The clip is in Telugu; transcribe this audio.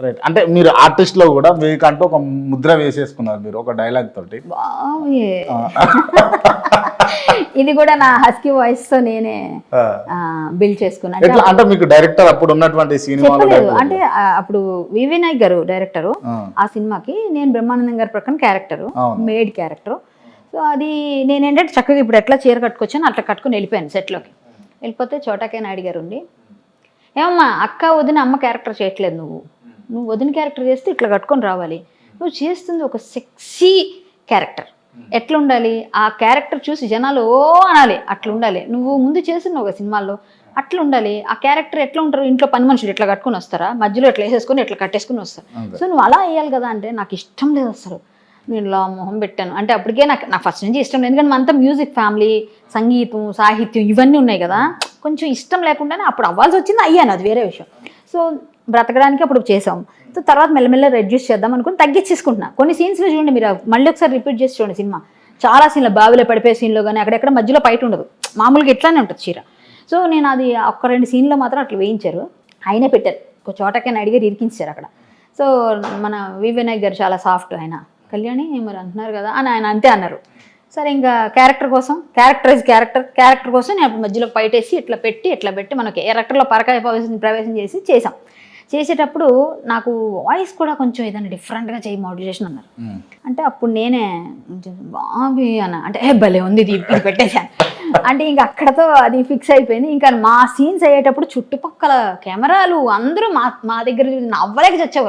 రైట్ అంటే మీరు ఆర్టిస్ట్లో కూడా మీకంటూ ఒక ముద్ర వేసేసుకున్నారు మీరు ఒక డైలాగ్ తోటి. ఇది కూడా నా హస్కీ వాయిస్తో నేనే. బిల్డ్ చేసుకున్నా. ఎట్లా? అంటే మీకు డైరెక్టర్ అప్పుడు ఉన్నటువంటి సినిమాలు చెప్పలేదు. అంటే అప్పుడు వివి నాయక్ గారు డైరెక్టరు ఆ. సినిమాకి నేను బ్రహ్మానందం గారి ప్రక్కన క్యారెక్టరు. మేడ్ క్యారెక్టర్ సో అది నేను ఏంటంటే చక్కగా ఇప్పుడు ఎట్లా చీర కట్టుకొచ్చాను అట్లా కట్టుకొని వెళ్ళిపోయాను సెట్లోకి వెళ్ళిపోతే చోటాకే నాయుడు గారు ఉండి ఏమమ్మా అక్క వదిన అమ్మ క్యారెక్టర్ చేయట్లేదు నువ్వు. నువ్వు వదిన క్యారెక్టర్ చేస్తే ఇట్లా కట్టుకొని రావాలి. నువ్వు చేస్తుంది ఒక సెక్సీ క్యారెక్టర్ ఎట్లా ఉండాలి? ఆ క్యారెక్టర్ చూసి జనాలు ఓ అనాలి. అట్లా ఉండాలి. నువ్వు ముందు చేస్తున్నావు ఒక సినిమాల్లో. అట్లా ఉండాలి. ఆ క్యారెక్టర్ ఎట్లా ఉంటారు? ఇంట్లో పని మనుషులు ఇట్లా కట్టుకొని వస్తారా? మధ్యలో ఇట్లా వేసేసుకొని ఇట్లా కట్టేసుకొని వస్తారు. సో నువ్వు అలా వేయాలి కదా అంటే నాకు ఇష్టం లేదు అసలు. నేను ఇలా మొహం పెట్టాను. అంటే అప్పటికే నాకు నాకు ఫస్ట్ నుంచి ఇష్టం లేదు. ఎందుకంటే అంతా మ్యూజిక్ ఫ్యామిలీ సంగీతం సాహిత్యం ఇవన్నీ ఉన్నాయి కదా. కొంచెం ఇష్టం లేకుండానే అప్పుడు అవ్వాల్సి వచ్చింది అయ్యాను. అది వేరే విషయం. సో బ్రతకడానికి అప్పుడు చేసాం సో తర్వాత మెల్లమెల్ల రెడ్యూస్ చేద్దాం అనుకుని తగ్గించేసుకుంటున్నా. కొన్ని సీన్స్లో చూడండి మీరు మళ్ళీ ఒకసారి రిపీట్ చేసి చూడండి సినిమా. చాలా సీన్లు బావిలో పడిపోయే సీన్లో కానీ అక్కడెక్కడ మధ్యలో బయట ఉండదు. మామూలుగా ఇట్లానే ఉంటుంది చీర. సో నేను అది ఒక్క రెండు సీన్లో మాత్రం అట్లా వేయించారు. ఆయనే పెట్టారు. ఒక చోటకైనా అడిగారు ఇరికించారు అక్కడ. సో మన వి వినాయక్ గారు చాలా సాఫ్ట్ ఆయన. కళ్యాణి మరి అంటున్నారు కదా అని ఆయన అంతే అన్నారు. సరే ఇంకా క్యారెక్టర్ కోసం క్యారెక్టరైజ్ క్యారెక్టర్ క్యారెక్టర్ కోసం నేను అప్పుడు మధ్యలో బయటేసి ఇట్లా పెట్టి ఇట్లా పెట్టి మనకి క్యారెక్టర్లో పరకాయ ప్రవేశం ప్రవేశం చేసి చేసాం చేసేటప్పుడు నాకు వాయిస్ కూడా కొంచెం ఏదైనా డిఫరెంట్గా చేయి మాడ్యులేషన్ అన్నారు. అంటే అప్పుడు నేనే బాబీ అన్న అంటే ఏ భలే ఉంది ఇది ఇది పెట్టేశాను. అంటే ఇంక అక్కడతో అది ఫిక్స్ అయిపోయింది. ఇంకా మా సీన్స్ అయ్యేటప్పుడు చుట్టుపక్కల కెమెరాలు అందరూ మా మా దగ్గర నవ్వలేక చచ్చేవారు.